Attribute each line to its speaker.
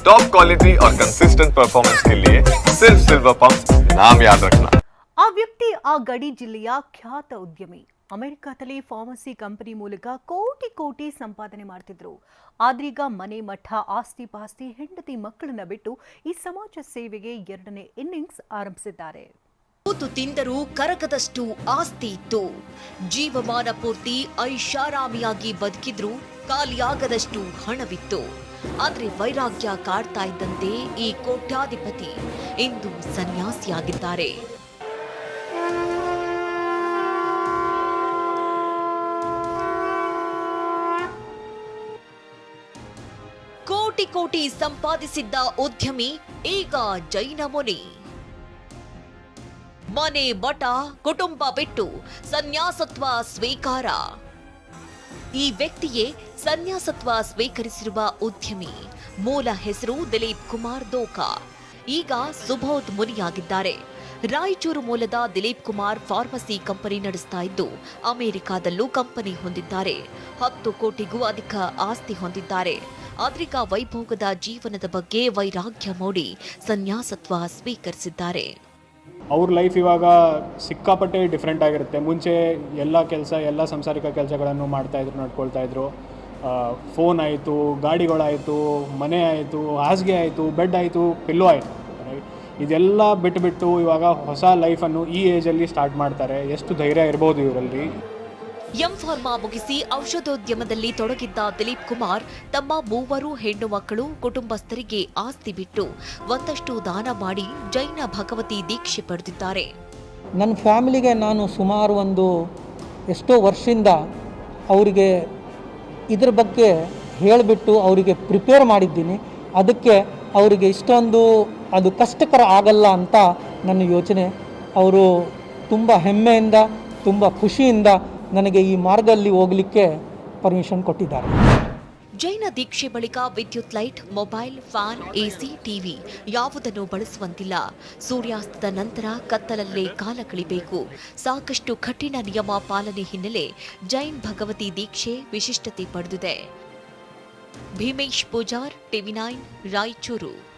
Speaker 1: Top quality और consistent performance के लिए सिर्फ सिल्वर पंप नाम याद रखना
Speaker 2: ಆ ವ್ಯಕ್ತಿ ಆ ಗಡಿ ಜಿಲ್ಲೆಯ ಖ್ಯಾತ ಉದ್ಯಮಿ ಅಮೆರಿಕದಲ್ಲಿ ಫಾರ್ಮಸಿ ಕಂಪನಿ ಮೂಲಕ ಕೋಟಿ ಕೋಟಿ ಸಂಪಾದನೆ ಮಾಡ್ತಿದ್ರು ಆದ್ರೀಗ ಮನೆ ಮಠ ಆಸ್ತಿ ಪಾಸ್ತಿ ಹೆಂಡತಿ ಮಕ್ಕಳನ್ನ ಬಿಟ್ಟು ಈ ಸಮಾಜ ಸೇವೆಗೆ ಎರಡನೇ ಇನ್ನಿಂಗ್ಸ್ ಆರಂಭಿಸಿದ್ದಾರೆ
Speaker 3: ಕೂತು ತಿಂದರೂ ಕರಗದಷ್ಟು ಆಸ್ತಿ ಇತ್ತು ಜೀವಮಾನ ಪೂರ್ತಿ ಐಷಾರಾಮಿಯಾಗಿ ಬದುಕಿದ್ರು ಖಾಲಿಯಾಗದಷ್ಟು ಹಣವಿತ್ತು. ಆದ್ರೆ ವೈರಾಗ್ಯ ಕಾಡ್ತಾ ಇದ್ದಂತೆ ಈ ಕೋಟ್ಯಾಧಿಪತಿ ಇಂದು ಸನ್ಯಾಸಿಯಾಗಿದ್ದಾರೆ. ಕೋಟಿ ಕೋಟಿ ಸಂಪಾದಿಸಿದ್ದ ಉದ್ಯಮಿ, ಈಗ ಜೈನ ಮುನಿ. ಮನೆ ಮಠ, ಕುಟುಂಬ ಬಿಟ್ಟು ಸನ್ಯಾಸತ್ವ ಸ್ವೀಕಾರ. ಈ ವ್ಯಕ್ತಿಯೇ ಸನ್ಯಾಸತ್ವ ಸ್ವೀಕರಿಸಿರುವ ಉದ್ಯಮಿ. ಮೂಲ ಹೆಸರು ದಿಲೀಪ್ ಕುಮಾರ್ ದೋಕಾ. ಈಗ ಸುಬೋಧ್ ಮುನಿಯಾಗಿದ್ದಾರೆ. ರಾಯಚೂರು ಮೂಲದ ದಿಲೀಪ್ ಕುಮಾರ್ ಫಾರ್ಮಸಿ ಕಂಪನಿ ನಡೆಸ್ತಾ ಇದ್ದು, ಅಮೆರಿಕಾದಲ್ಲೂ ಕಂಪನಿ ಹೊಂದಿದ್ದಾರೆ. ಹತ್ತು ಕೋಟಿಗೂ ಅಧಿಕ ಆಸ್ತಿ ಹೊಂದಿದ್ದಾರೆ. ಆದ್ರಿಕ ವೈಭೋಗದ ಜೀವನದ ಬಗ್ಗೆ ವೈರಾಗ್ಯ ಮೂಡಿ ಸನ್ಯಾಸತ್ವ ಸ್ವೀಕರಿಸಿದ್ದಾರೆ.
Speaker 4: ಅವ್ರ ಲೈಫ್ ಇವಾಗ ಸಿಕ್ಕಾಪಟ್ಟೆ ಡಿಫ್ರೆಂಟ್ ಆಗಿರುತ್ತೆ. ಮುಂಚೆ ಎಲ್ಲ ಕೆಲಸ, ಎಲ್ಲ ಸಂಸಾರಿಕ ಕೆಲಸಗಳನ್ನು ಮಾಡ್ತಾಯಿದ್ರು ನಡ್ಕೊಳ್ತಾ ಇದ್ರು. ಫೋನ್ ಆಯಿತು, ಗಾಡಿಗಳಾಯಿತು, ಮನೆ ಆಯಿತು, ಹಾಸಿಗೆ ಆಯಿತು ಬೆಡ್ ಆಯಿತು ಪಿಲ್ಲೋ ಆಯಿತು. ಇದೆಲ್ಲ ಬಿಟ್ಟುಬಿಟ್ಟು ಇವಾಗ ಹೊಸ ಲೈಫನ್ನು ಈ ಏಜಲ್ಲಿ ಸ್ಟಾರ್ಟ್ ಮಾಡ್ತಾರೆ. ಎಷ್ಟು ಧೈರ್ಯ ಇರ್ಬೋದು ಇವರಲ್ಲಿ.
Speaker 3: ಎಂ ಫಾರ್ಮಾ ಮುಗಿಸಿ ಔಷಧೋದ್ಯಮದಲ್ಲಿ ತೊಡಗಿದ್ದ ದಿಲೀಪ್ ಕುಮಾರ್ ತಮ್ಮ ಮೂವರು ಹೆಣ್ಣು ಮಕ್ಕಳು ಕುಟುಂಬಸ್ಥರಿಗೆ ಆಸ್ತಿ ಬಿಟ್ಟು ಒಂದಷ್ಟು ದಾನ ಮಾಡಿ ಜೈನ ಭಗವತಿ ದೀಕ್ಷೆ ಪಡೆದಿದ್ದಾರೆ.
Speaker 5: ನನ್ನ ಫ್ಯಾಮಿಲಿಗೆ ನಾನು ಸುಮಾರು ಒಂದು ಎಷ್ಟೋ ವರ್ಷದಿಂದ ಅವರಿಗೆ ಇದ್ರ ಬಗ್ಗೆ ಹೇಳಿಬಿಟ್ಟು ಅವರಿಗೆ ಪ್ರಿಪೇರ್ ಮಾಡಿದ್ದೀನಿ. ಅದಕ್ಕೆ ಅವರಿಗೆ ಇಷ್ಟೊಂದು ಅದು ಕಷ್ಟಕರ ಆಗಲ್ಲ ಅಂತ ನನ್ನ ಯೋಚನೆ. ಅವರು ತುಂಬ ಹೆಮ್ಮೆಯಿಂದ, ತುಂಬ ಖುಷಿಯಿಂದ ನನಗೆ ಈ ಮಾರ್ಗದಲ್ಲಿ ಹೋಗಲಿಕ್ಕೆ ಪರ್ಮಿಷನ್ ಕೊಟ್ಟಿದ್ದಾರೆ.
Speaker 3: ಜೈನ ದೀಕ್ಷೆ ಬಳಿಕ ವಿದ್ಯುತ್ light, mobile, fan, AC, TV ಯಾವುದನ್ನು ಬಳಸುವಂತಿಲ್ಲ. ಸೂರ್ಯಾಸ್ತದ ನಂತರ ಕತ್ತಲಲ್ಲೇ ಕಾಲ ಕಳಿಬೇಕು. ಸಾಕಷ್ಟು ಕಠಿಣ ನಿಯಮ ಪಾಲನೆ ಹಿನ್ನೆಲೆ ಜೈನ್ ಭಗವತಿ ದೀಕ್ಷೆ ವಿಶಿಷ್ಟತೆ ಪಡೆದಿದೆ. Bheemesh Pujar, TV nine, Raichur.